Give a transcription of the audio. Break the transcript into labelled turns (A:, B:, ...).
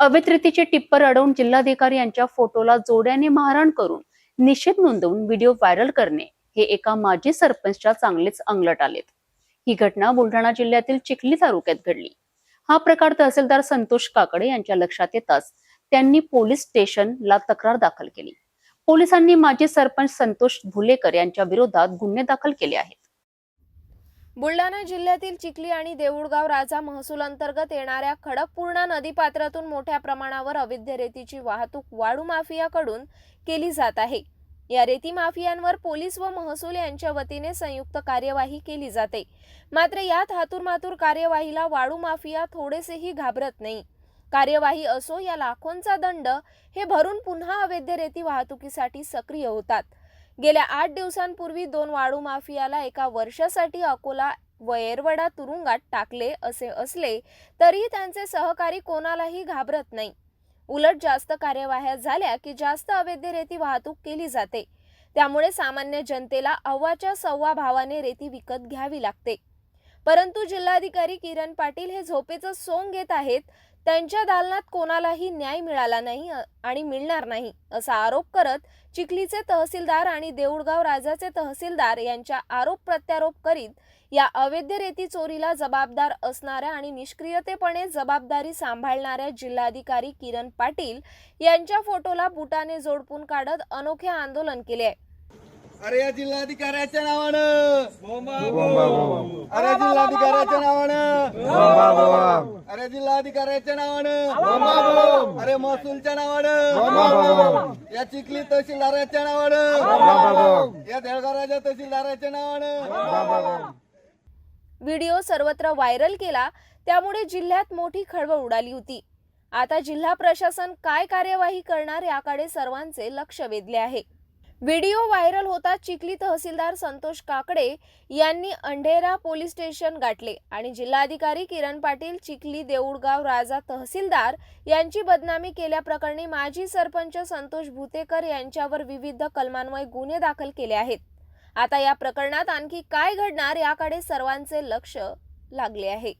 A: अवैध टिप्पर अडवून जिल्हाधिकारी यांच्या फोटोला जोड्याने मारहाण करून निषेध नोंदवून व्हिडिओ व्हायरल करणे हे एका माजी सरपंचच्या चांगलेच अंगलट आलेत. ही घटना बुलढाणा जिल्ह्यातील चिखली तालुक्यात घडली. हा प्रकार तहसीलदार संतोष काकडे यांच्या लक्षात येताच त्यांनी पोलीस स्टेशनला तक्रार दाखल केली. पोलिसांनी माजी सरपंच संतोष भुलेकर यांच्या विरोधात गुन्हे दाखल केले आहेत.
B: बुलढाणा जिल्ह्यातील चिखली आणि देऊळगाव राजा महसूल अंतर्गत येणाऱ्या खडकपूर्णा नदीपात्रातून मोठ्या प्रमाणावर अवैध रेतीची वाहतूक वाळू माफियाकडून केली जात आहे. या रेती माफियांवर पोलीस व महसूल यांच्या वतीने संयुक्त कार्यवाही केली जाते. मात्र यात हातूरमातूर कार्यवाहीला वाळू माफिया थोडेसेही घाबरत नाही. कार्यवाही असो या लाखोंचा दंड हे भरून पुन्हा अवैध रेती वाहतुकीसाठी सक्रिय होतात. गेल्या आठ दिवसांपूर्वी दोन वाळू माफियाला एका वर्षासाठी अकोला व येरवडा तुरुंगात टाकले असे असले तरीही त्यांचे सहकारी कोणालाही घाबरत नाही. उलट जास्त कार्यवाह्या झाल्या की जास्त अवैध रेती वाहतूक केली जाते. त्यामुळे सामान्य जनतेला अव्वाच्या सव्वा भावाने रेती विकत घ्यावी लागते. परंतु जिल्हाधिकारी किरण पाटील हे झोपेचं सोंग घेत आहेत त्यांच्या दालनात कोणालाही न्याय मिळाला नाही आणि मिळणार नाही असा आरोप करत चिखलीचे तहसीलदार आणि देऊळगाव राजाचे तहसीलदार यांच्या आरोप प्रत्यारोप करीत या अवैध रेती चोरीला जबाबदार असणाऱ्या आणि निष्क्रियतेपणे जबाबदारी सांभाळणाऱ्या जिल्हाधिकारी किरण पाटील यांच्या फोटोला बुटाने जोडपून काढत अनोखे आंदोलन केले आहे.
C: अरे या जिल्हाधिकाऱ्याच्या नावानं! अरे जिल्हाधिकाऱ्याच्या नावानं! जिल्हाधिकाऱ्याच्या नावानं. अरे महसूलच्या नावानं. या चिखली तहसीलदाराच्या नावानं. या देळगावराच्या तहसीलदाराच्या नावानं.
B: व्हिडिओ सर्वत्र व्हायरल केला त्यामुळे जिल्ह्यात मोठी खळबळ उडाली होती. आता जिल्हा प्रशासन काय कार्यवाही करणार याकडे सर्वांचे लक्ष वेधले आहे. व्हिडिओ व्हायरल होताच चिखली तहसीलदार संतोष काकडे यांनी अंढेरा पोलीस स्टेशन गाठले आणि जिल्हाधिकारी किरण पाटील चिखली देऊळगाव राजा तहसीलदार यांची बदनामी केल्याप्रकरणी माजी सरपंच संतोष भुतेकर यांच्यावर विविध कलमान्वये गुन्हे दाखल केले आहेत. आता या प्रकरणात आणखी काय घडणार याकडे सर्वांचे लक्ष लागले आहे.